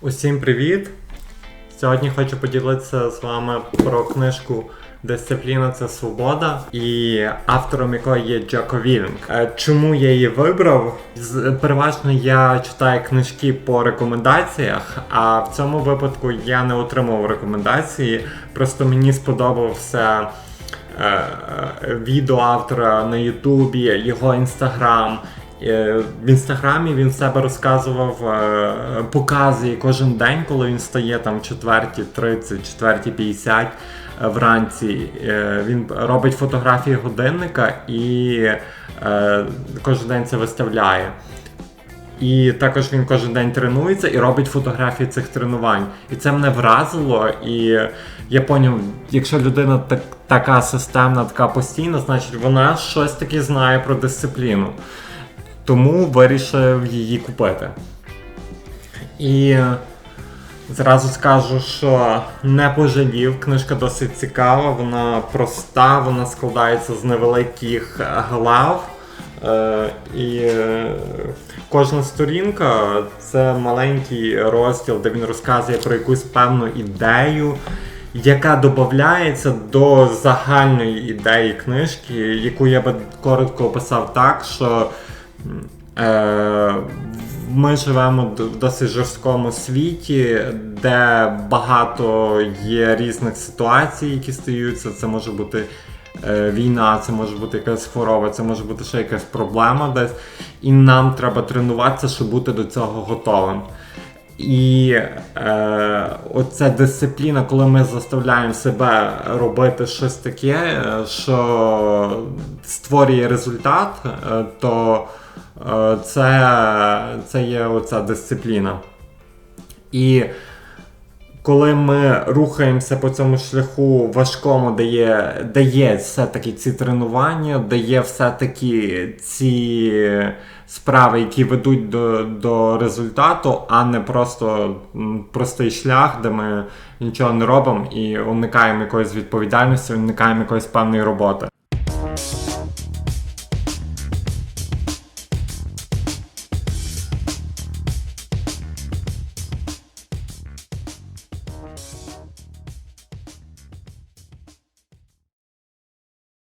Усім привіт! Сьогодні хочу поділитися з вами про книжку Дисципліна це свобода, і автором якої є Джоко Вілінг. Е, Чому я її вибрав? Переважно я читаю книжки по рекомендаціях, а в цьому випадку я не отримав рекомендації. Просто мені сподобався е, відео автора на Ютубі, його інстаграм. Е, В інстаграмі він себе розказував, е, показує кожен день, коли він стає там 4.30, 4.50 е, вранці. Він робить фотографії годинника і кожен день це виставляє. І також він кожен день тренується і робить фотографії цих тренувань. І це мене вразило. І я поняв, якщо людина так, така системна, така постійна, значить вона щось таке знає про дисципліну. Тому вирішив її купити. І зразу скажу, що не пожалів. Книжка досить цікава, вона проста, вона складається з невеликих е, глав. Е, і е, кожна сторінка це маленький розділ, де він розказує про якусь певну ідею, яка додається до загальної ідеї книжки, яку я би коротко описав так, що ми живемо в досить жорсткому світі, де багато є різних ситуацій, які стаються. Це може бути е, війна, це може бути якась хвороба, це може бути ще якась проблема десь. І нам треба тренуватися, щоб бути до цього готовим. І е, оця дисципліна, коли ми заставляємо себе робити щось таке, е, що створює результат, е, то е, це, це є оця дисципліна. І коли ми рухаємося по цьому шляху важкому, де є, де є все-таки ці тренування, де є все-таки ці справи, які ведуть до, до результату, а не просто простий шлях, де ми нічого не робимо і уникаємо якоїсь відповідальності, уникаємо якоїсь певної роботи.